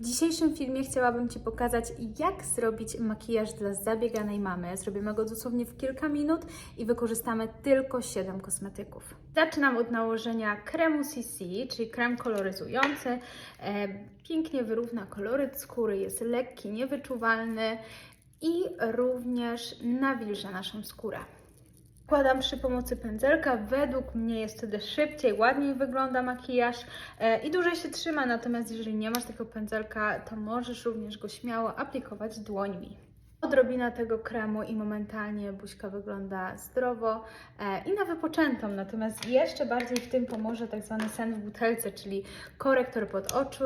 W dzisiejszym filmie chciałabym Ci pokazać, jak zrobić makijaż dla zabieganej mamy. Zrobimy go dosłownie w kilka minut i wykorzystamy tylko 7 kosmetyków. Zaczynam od nałożenia kremu CC, czyli krem koloryzujący. E, pięknie wyrówna koloryt skóry, jest lekki, niewyczuwalny i również nawilża naszą skórę. Wkładam przy pomocy pędzelka. Według mnie jest wtedy szybciej, ładniej wygląda makijaż e, i dłużej się trzyma. Natomiast jeżeli nie masz takiego pędzelka, to możesz również go śmiało aplikować dłońmi. Odrobina tego kremu i momentalnie buźka wygląda zdrowo e, i na wypoczętą. Natomiast jeszcze bardziej w tym pomoże tak zwany sen w butelce, czyli korektor pod oczu,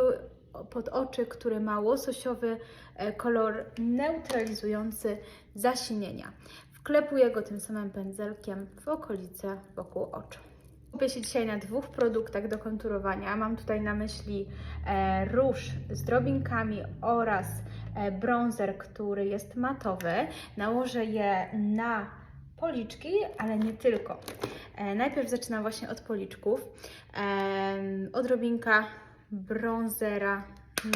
pod oczy, który ma łososiowy e, kolor neutralizujący zasilnienia. Wklepuję go tym samym pędzelkiem w okolice wokół oczu. Skupię się dzisiaj na dwóch produktach do konturowania. Mam tutaj na myśli e, róż z drobinkami oraz e, bronzer, który jest matowy. Nałożę je na policzki, ale nie tylko. E, najpierw zaczynam właśnie od policzków. E, odrobinka bronzera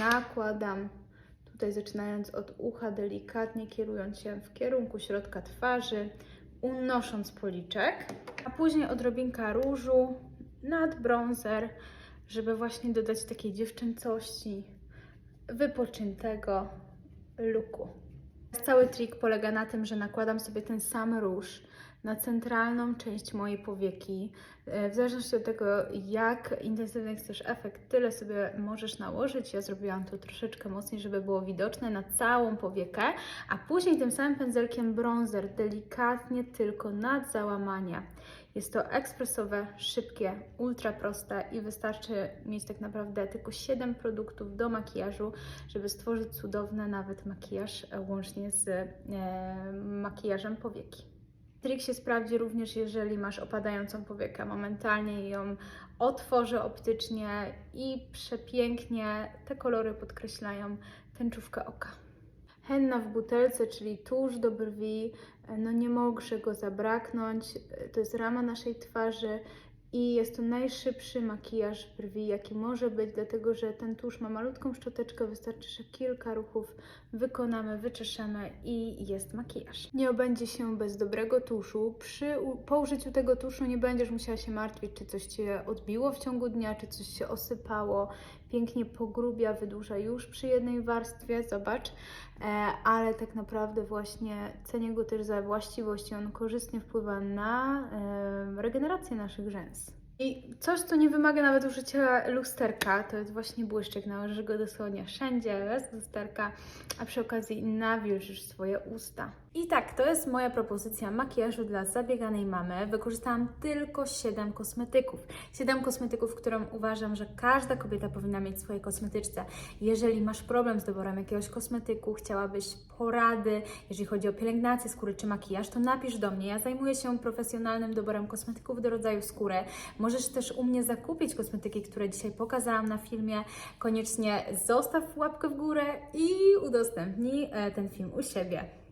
nakładam Tutaj zaczynając od ucha, delikatnie kierując się w kierunku środka twarzy, unosząc policzek, a później odrobinka różu nad bronzer, żeby właśnie dodać takiej dziewczęcości, wypoczętego looku. Cały trik polega na tym, że nakładam sobie ten sam róż na centralną część mojej powieki. E, W zależności od tego, jak intensywny chcesz efekt, tyle sobie możesz nałożyć. Ja zrobiłam to troszeczkę mocniej, żeby było widoczne na całą powiekę, a później tym samym pędzelkiem bronzer delikatnie tylko nad załamanie. Jest to ekspresowe, szybkie, ultra proste i wystarczy mieć tak naprawdę tylko 7 produktów do makijażu, żeby stworzyć cudowny nawet makijaż e, łącznie z e, makijażem powieki. Trik się sprawdzi również, jeżeli masz opadającą powiekę. Momentalnie ją otworzę optycznie i przepięknie te kolory podkreślają tęczówkę oka. Henna w butelce, czyli tusz do brwi, no nie może go zabraknąć. To jest rama naszej twarzy i jest to najszybszy makijaż brwi, jaki może być, dlatego że ten tusz ma malutką szczoteczkę, wystarczy, że kilka ruchów wykonamy, wyczeszemy i jest makijaż. Nie obędzie się bez dobrego tuszu. Przy, po użyciu tego tuszu nie będziesz musiała się martwić, czy coś Cię odbiło w ciągu dnia, czy coś się osypało. Pięknie pogrubia, wydłuża już przy jednej warstwie, zobacz. E, ale tak naprawdę właśnie cenię go też za właściwości. On korzystnie wpływa na e, regenerację naszych rzęs. I coś, co nie wymaga nawet użycia lusterka, to jest właśnie błyszczyk. Nałożysz go dosłownie wszędzie, bez lusterka, a przy okazji nawilżysz swoje usta. I tak, to jest moja propozycja makijażu dla zabieganej mamy. Wykorzystałam tylko 7 kosmetyków. 7 kosmetyków, którą uważam, że każda kobieta powinna mieć w swojej kosmetyczce. Jeżeli masz problem z doborem jakiegoś kosmetyku, chciałabyś porady, jeżeli chodzi o pielęgnację skóry czy makijaż, to napisz do mnie. Ja zajmuję się profesjonalnym doborem kosmetyków do rodzaju skóry. Możesz też u mnie zakupić kosmetyki, które dzisiaj pokazałam na filmie. Koniecznie zostaw łapkę w górę i udostępnij e, ten film u siebie.